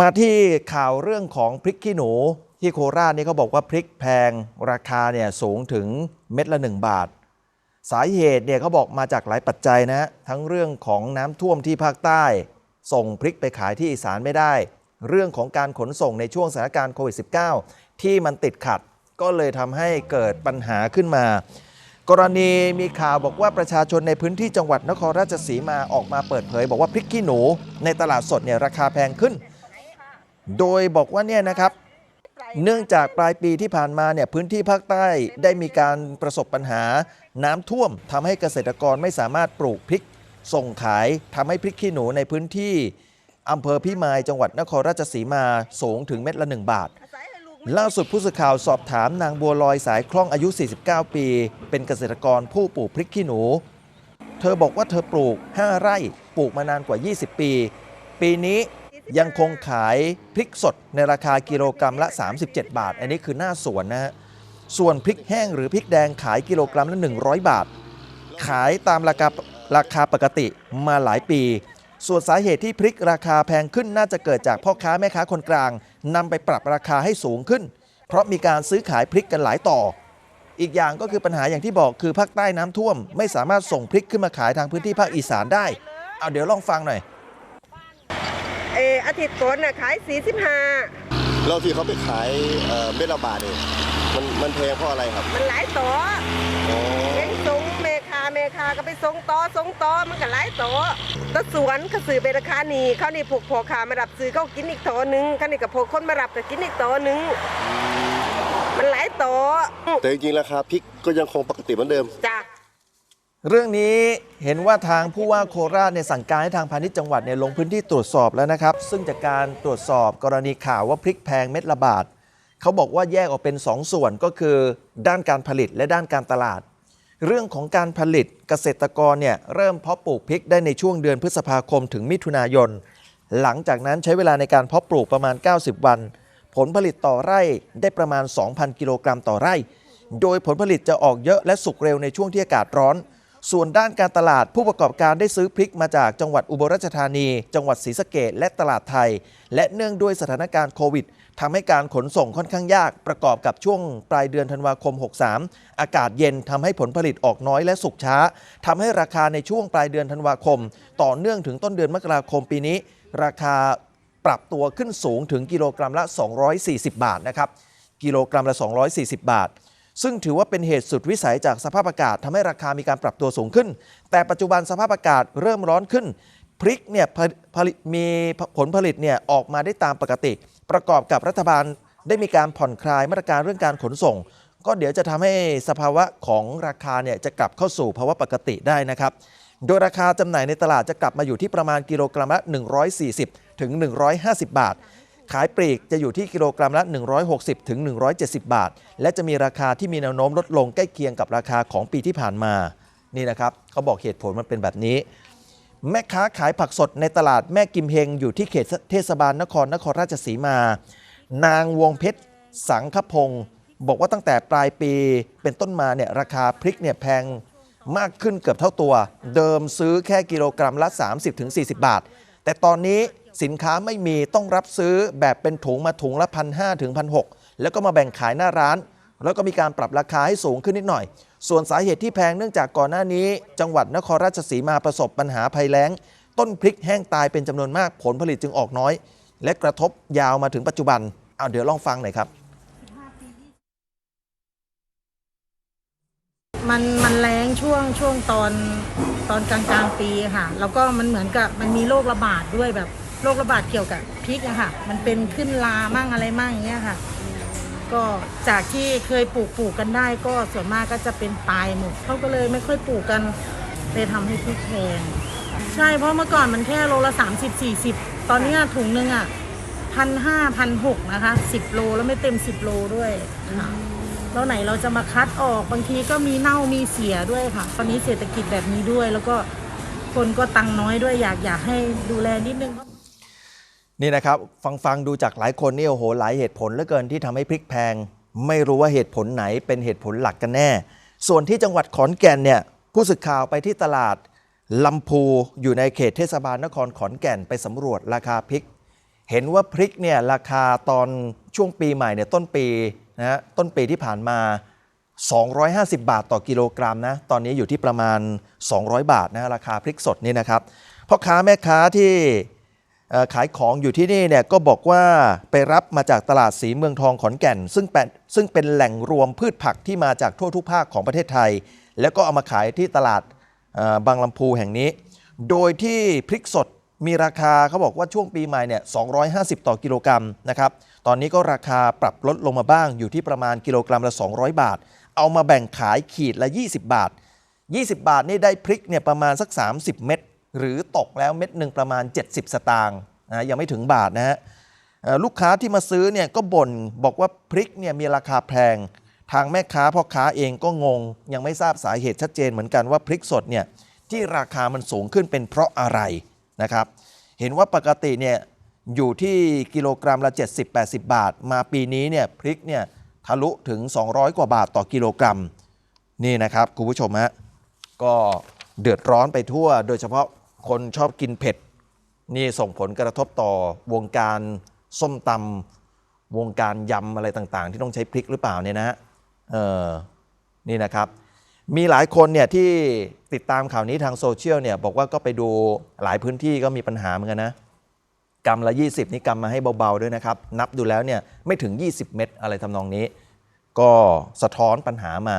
มาที่ข่าวเรื่องของพริกขี้หนู ที่โคราชนี่เขาบอกว่าพริกแพงราคาเนี่ยสูงถึงเม็ดละ 1 บาท สาเหตุเนี่ยเขาบอกมาจากหลายปัจจัยนะทั้งเรื่องของน้ำท่วมที่ภาคใต้ ส่งพริกไปขายที่อีสานไม่ได้ เรื่องของการขนส่งในช่วงสถานการณ์โควิด -19 ที่มันติดขัด ก็เลยทำให้เกิดปัญหาขึ้นมา กรณีมีข่าวบอกว่าประชาชนในพื้นที่จังหวัดนครราชสีมาออกมาเปิดเผย บอกว่าพริกขี้หนู ในตลาดสดเนี่ยราคาแพงขึ้น โดยบอกว่าเนี่ยนะครับเนื่องจากปลายปีที่ผ่านมาเนี่ยพื้นที่ภาคใต้ได้มีการประสบปัญหาน้ำท่วมทำให้เกษตรกรไม่สามารถปลูกพริกส่งขายทำให้พริกขี้หนูในพื้นที่อำเภอพิมายจังหวัดนครราชสีมาสูงถึงเม็ดละ 1 บาท ล่าสุดผู้สื่อข่าวสอบถามนางบัวลอยสายคล่องอายุ 49 ปี เป็นเกษตรกรผู้ปลูกพริกขี้หนู เธอบอกว่าเธอปลูก 5 ไร่ปลูกมานานกว่า 20 ปี ปีนี้ ยังคงขายพริกสดในราคากิโลกรัมละ 37 บาท อันนี้คือหน้าสวนนะฮะ ส่วนพริกแห้งหรือพริกแดงขายกิโลกรัมละ 100 บาท ขายตามราคาราคาปกติมาหลายปี ส่วนสาเหตุที่พริกราคาแพงขึ้นน่าจะเกิดจากพ่อค้าแม่ค้าคนกลางนำไปปรับราคาให้สูงขึ้น เพราะมีการซื้อขายพริกกันหลายต่อ อีกอย่างก็คือปัญหาอย่างที่บอกคือภาคใต้น้ำท่วม ไม่สามารถส่งพริกขึ้นมาขายทางพื้นที่ภาคอีสานได้ เอาเดี๋ยวลองฟังหน่อย เอออาทิตย์ก่อนน่ะขาย 45แล้วที่เขาไปขายเอ่อเม็ดละบาทเนี่ยมันมันแพงเพราะอะไรครับ มันหลายต่ออ๋อเลี้ยงสงเมคาเมคาก็ไปส่งต่อส่งต่อมันก็หลายต่อตะสวนเขาซื้อไปราคานี้เขานี่ผูกพอขามารับซื้อเขากินอีกต่อหนึงเขานี่กับพอคนมารับก็กินอีกต่อหนึงมันหลายต่อแต่จริงๆราคาพริกก็ยังคงปกติเหมือนเดิม จ้ะ เรื่องนี้เห็นว่าทางผู้ว่าโคราชเนี่ยสั่งการให้ทางพาณิชย์จังหวัดเนี่ยลงพื้นที่ตรวจสอบแล้วนะครับ ซึ่งจากการตรวจสอบกรณีข่าวว่าพริกแพงเม็ดละบาทเขาบอกว่าแยกออกเป็น 2 ส่วนก็คือ ด้านการผลิตและด้านการตลาด เรื่องของการผลิตเกษตรกรเนี่ยเริ่มเพาะปลูกพริกได้ในช่วงเดือนพฤษภาคมถึงมิถุนายน หลังจากนั้นใช้เวลาในการเพาะปลูกประมาณ 90 วัน ผลผลิตต่อไร่ได้ประมาณ 2,000 กิโลกรัมต่อไร่ โดยผลผลิตจะออกเยอะและสุกเร็วในช่วงที่อากาศร้อน ส่วนด้านการตลาดผู้ประกอบการได้ซื้อพริกมาจากจังหวัดอุบลราชธานี จังหวัดศรีสะเกดและตลาดไทย และเนื่องด้วยสถานการณ์โควิดทำให้การขนส่งค่อนข้างยากประกอบกับช่วงปลายเดือนธันวาคม 63 อากาศเย็นทำให้ผลผลิตออกน้อยและสุกช้าทำให้ราคาในช่วงปลายเดือนธันวาคม ต่อเนื่องถึงต้นเดือนมกราคมปีนี้ ราคาปรับตัวขึ้นสูงถึงกิโลกรัมละ 240 บาทนะครับกิโลกรัมละ 240 บาท ซึ่งถือว่าเป็นเหตุสุดวิสัยจากสภาพอากาศทำให้ราคามีการปรับตัวสูงขึ้น แต่ปัจจุบันสภาพอากาศเริ่มร้อนขึ้น พริกเนี่ยผลิตมีผลผลิตเนี่ยออกมาได้ตามปกติ ประกอบกับรัฐบาลได้มีการผ่อนคลายมาตรการเรื่องการขนส่ง ก็เดี๋ยวจะทำให้สภาวะของราคาเนี่ยจะกลับเข้าสู่ภาวะปกติได้นะครับโดยราคาจำหน่ายในตลาดจะกลับมาอยู่ที่ประมาณกิโลกรัมละ 140 ถึง 150 บาท ขายปลีกจะอยู่ที่กิโลกรัมละ 160ถึง170 บาท และจะมีราคาที่มีแนวโน้มลดลงใกล้เคียงกับราคาของปีที่ผ่านมา นี่นะครับเขาบอกเหตุผลมันเป็นแบบนี้ แม่ค้าขายผักสดในตลาดแม่กิมเฮงอยู่ที่เขตเทศบาลนครนครราชสีมา นางวงเพชร สังคพงศ์บอกว่าตั้งแต่ปลายปีเป็นต้นมาเนี่ยราคาพริกเนี่ยแพงมากขึ้นเกือบเท่าตัว เดิมซื้อแค่กิโลกรัมละ 30-40 บาท แต่ตอนนี้ สินค้าไม่มีต้องรับซื้อแบบเป็นถุงมาถุงละพันห้าถึงพันหแล้วก็มาแบ่งขายหน้าร้าน แล้วก็มีการปรับราคาให้สูงขึ้นนิดหน่อย ส่วนสาเหตุที่แพงเนื่องจากก่อนหน้านี้ จังหวัดนครราชสีมาประสบปัญหาภัยแล้ง ต้นพริกแห้งตายเป็นจำนวนมากผลผลิตจึงออกน้อย และกระทบยาวมาถึงปัจจุบันเอาเดี๋ยวลองฟังหน่อยครับมันมันแรงช่วงช่วงตอนตอนกลางกลางปีค่ะ แล้วก็มันเหมือนกับมันมีโรคระบาดด้วยแบบ โรคระบาดเกี่ยวกับพริกอะค่ะ มันเป็นขึ้นลามั่งอะไรมั่งอย่างเงี้ยค่ะ ก็จากที่เคยปลูกปลูกกันได้ ก็ส่วนมากก็จะเป็นตายหมดเขาก็เลยไม่ค่อยปลูกกันเลยทำให้พริกแพงใช่เพราะเมื่อก่อนมันแค่โลละ30 40 ตอนนี้ถุงหนึงอะพันห้าพันหกนะคะ10โลแล้วไม่เต็ม10โลด้วยค่ะแล้วไหนเราจะมาคัดออกบางทีก็มีเน่ามีเสียด้วยค่ะ ตอนนี้เศรษฐกิจแบบนี้ด้วย แล้วก็คนก็ตังค์น้อยด้วยอยากอยากให้ดูแลนิดนึง นี่นะครับ ฟังฟังดูจากหลายคนนี่โอ้โหหลายเหตุผลเหลือเกินที่ทำให้พริกแพง ไม่รู้ว่าเหตุผลไหนเป็นเหตุผลหลักกันแน่ ส่วนที่จังหวัดขอนแก่นเนี่ยผู้สื่อข่าวไปที่ตลาดลำพูอยู่ในเขตเทศบาลนครขอนแก่นไปสำรวจราคาพริก เห็นว่าพริกเนี่ยราคาตอนช่วงปีใหม่เนี่ยต้นปีนะฮะต้นปีที่ผ่านมา 250 บาทต่อกิโลกรัมนะตอนนี้อยู่ที่ประมาณ 200 บาทนะราคาพริกสดนี่นะครับพ่อค้าแม่ค้าที่ ขายของอยู่ที่นี่เนี่ยก็บอกว่าไปรับมาจากตลาดสีเมืองทองขอนแก่น ซึ่งเป็นซึ่งเป็นแหล่งรวมพืชผักที่มาจากทั่วทุกภาคของประเทศไทย แล้วก็เอามาขายที่ตลาดบางลำพูแห่งนี้ โดยที่พริกสดมีราคาเขาบอกว่าช่วงปีใหม่เนี่ย250 ต่อกิโลกรัมนะครับ ตอนนี้ก็ราคาปรับลดลงมาบ้างอยู่ที่ประมาณกิโลกรัมละ 200 บาท เอามาแบ่งขายขีดละ 20 บาท 20 บาทนี่ได้พริกเนี่ยประมาณสัก 30 เม็ด หรือตกแล้วเม็ดหนึ่งประมาณ 70 สตางค์นะยังไม่ถึงบาทนะฮะลูกค้าที่มาซื้อเนี่ยก็บ่นบอกว่าพริกเนี่ยมีราคาแพง ทางแม่ค้าพ่อค้าเองก็งง ยังไม่ทราบสาเหตุชัดเจนเหมือนกันว่าพริกสดเนี่ยที่ราคามันสูงขึ้นเป็นเพราะอะไรนะครับ เห็นว่าปกติเนี่ยอยู่ที่กิโลกรัมละ 70-80 บาท มาปีนี้เนี่ยพริกเนี่ยทะลุถึง 200 กว่าบาทต่อกิโลกรัม นี่นะครับคุณผู้ชมฮะก็เดือดร้อนไปทั่ว โดยเฉพาะ คนชอบกินเผ็ด นี่ส่งผลกระทบต่อวงการส้มตำวงการยำอะไรต่างๆ ที่ต้องใช้พริกหรือเปล่าเนี่ยนะฮะเออนี่นะครับ มีหลายคนเนี่ยที่ติดตามข่าวนี้ทางโซเชียลเนี่ยบอกว่าก็ไปดูหลายพื้นที่ก็มีปัญหาเหมือนกันนะกรัมละ 20 นี่กรัมมาให้เบา ๆ ด้วยนะครับ นับดูแล้วเนี่ยไม่ถึง 20 เม็ดอะไรทำนองนี้ ก็สะท้อนปัญหามา